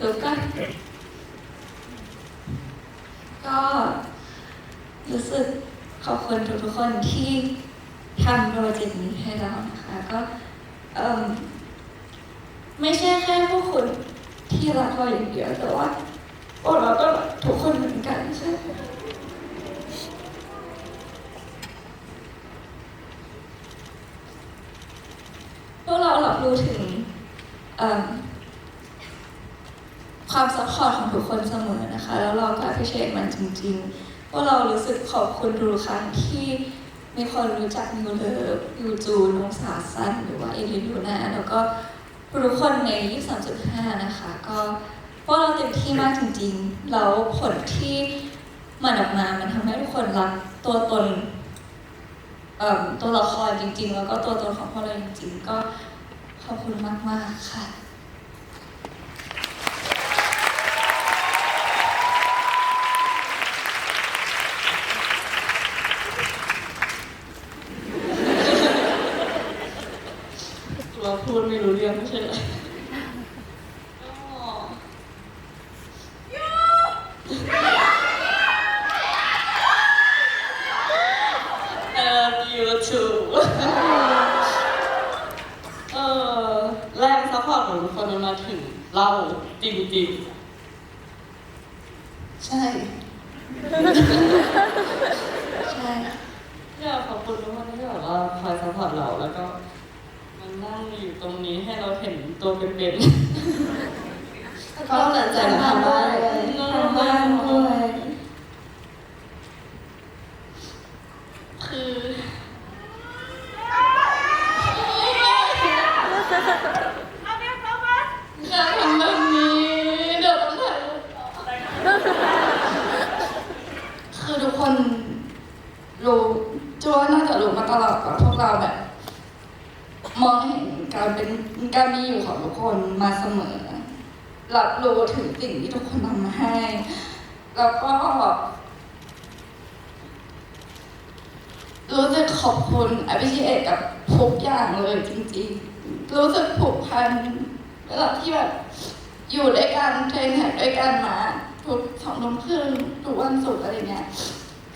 แล้วก็ ก็รู้สึกขอบคุณทุกๆคนที่ทำโปรเจกต์นี้ให้เรานะคะ ก็ไม่ใช่แค่พวกคุณที่รักเราอย่างเดียวแต่ว่าพวกเราก็ทุกคนเหมือนกันใช่พวกเราหลับรู้ถึงอ่า ความซัพพอร์ตของทุกคนเสมอนะคะ แล้วเราก็พิเศษมันจริงๆว่าเรารู้สึกขอบคุณทุกครั้งที่มีคนรู้จักยูเลิฟยูจูนองศาสันหรือว่าเอลิยูนาแล้วก็ทุกคนใน 23.5 นะคะ ก็พวกเราเต็มที่มากจริงๆ แล้วผลที่มันออกมา มันทำให้ทุกคนรักตัวตนตัวละครจริงๆ แล้วก็ตัวตนของพวกเราจริงๆ ก็ขอบคุณมากๆค่ะ เราพูดไม่รู้เรื่องไม่ใช่เหรออ๋อ love you too เออ แรงซัพพอร์ตของทุกคนมันมาถึงเราจริงใช่ ใช่ๆอยากขอบคุณทุกคนที่แบบว่าคอยซัพพอร์ตเราแล้วก็มันนั่งอยู่ตรงนี้ให้เราเห็นตัวเป็นก็กำลังใจทำบ้านด้วยทำบ้านด้วย ๆ คือ อยากทำแบบนี้เดี๋ยวต้องถ่ายรูปคือทุกคน รู้จ้วาน่าจะรู้มาตลอดว่าพวกเราแบบ มองเห็นการเป็นการมีอยู่ของทุกคนมาเสมอรับรู้ถึงสิ่งที่ทุกคนทำมาให้ แล้วก็รู้สึกขอบคุณอภิเชษกับทุกอย่างเลยจริงๆ รู้สึกผูกพันเวลาที่แบบอยู่ด้วยกันเทรนแข่งด้วยกันมา ทุกสองทุ่มครึ่งทุกวันศุกร์อะไรเงี้ย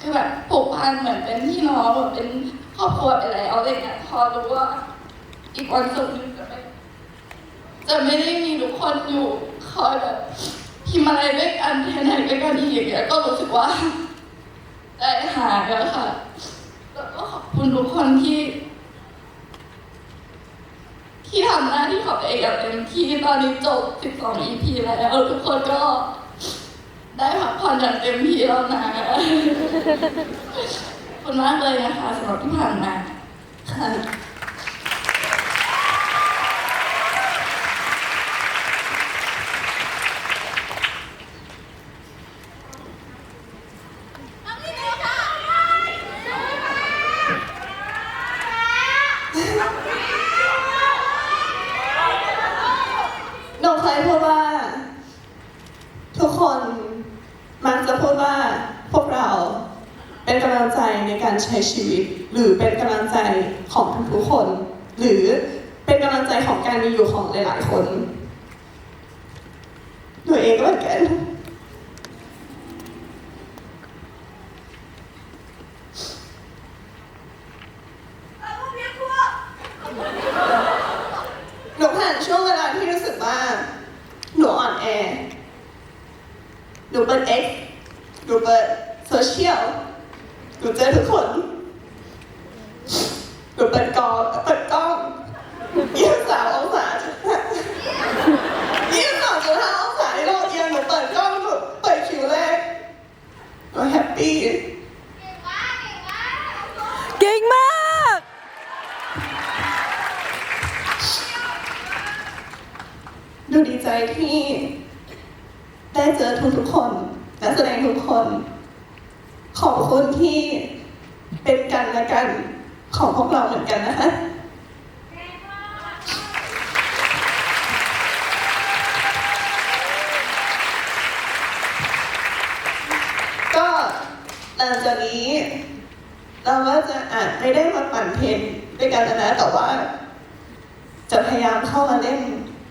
คือแบบผูกพันเหมือนเป็นพี่น้องเหมือนเป็นครอบครัวไปแล้วอะไรเงี้ยพอรู้ว่า อีกวันศุกร์นึงจะไม่จะไม่ได้มีทุกคนอยู่คอยแบบพิมพ์อะไรด้วยกันเทนแข่งด้วยกันอีกอย่างเงี้ยก็รู้สึกว่าได้หายแล้วค่ะแล้วก็ขอบคุณทุกคนที่ ที่ทำหน้าที่ของตัวเองอย่างเต็มที่ตอนนี้จบ 12 EP แล้วทุกคนก็ ได้พักผ่อนอย่างเต็มที่แล้วนะขอบคุณมากเลยนะคะสำหรับที่ผ่านมาค่ะ น้องเคยพูดว่า ทุกคนมักจะพูดว่าพวกเรา เป็นกำลังใจในการใช้ชีวิต หรือเป็นกำลังใจของทุกๆคน หรือเป็นกำลังใจของการมีอยู่ของหลายๆคนตัวเองก็เหมือนกันหนูผ่านช่วงเวลาที่รู้สึกว่าหนูอ่อนแอหนูเปิดเอ็กหนูเปิดโซเชียล หนูเจอทุกคนหนูเปิดกล้องเปิดกล้องยี่สิบสามองศายี่สิบสามจุดห้าองศาในโลกเอียงหนูเปิดกล้องหนูเปิดคิวแรกหนูแฮปปี้เก่งมาก ดูดีใจที่ ได้เจอทุกๆคนนักแสดงทุกคน ขอบคุณที่เป็นกันและกันของพวกเราเหมือนกันนะคะก็หลังจากนี้ เราก็จะอาจไม่ได้มาปั่นเทรนด้วยกันแล้วนะ แต่ว่า จะพยายามเข้ามาเล่น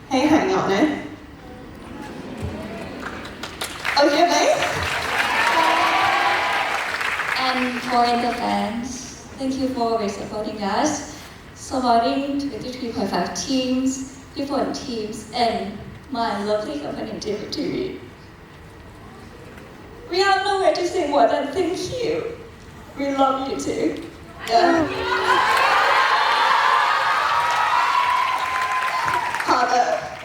ให้หายเหงานะ โอเคไหม And for the fans, thank you for always supporting us, supporting 23.5 teams, different teams, and my lovely company, TV. We have nowhere to say more than thank you. We love you too. Yeah. 好的。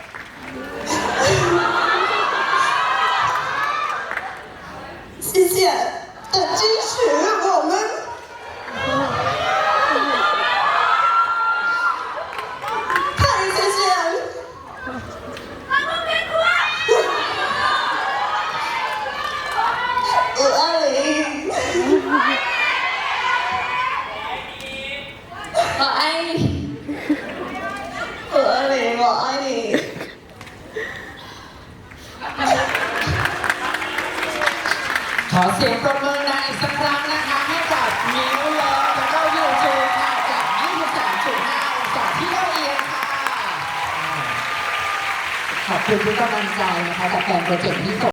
我爱你。五二零，我爱你。 ขอเสียงปรบมือนะอีกสักครั้งนะคะให้กับมิวเลิฟแล้วก็ยูจูค่ะจาก 23.5 องศาที่เราเอียงค่ะ ขอบคุณทุกกำลังใจนะคะจากแฟนโปรเจกต์ที่ส่ง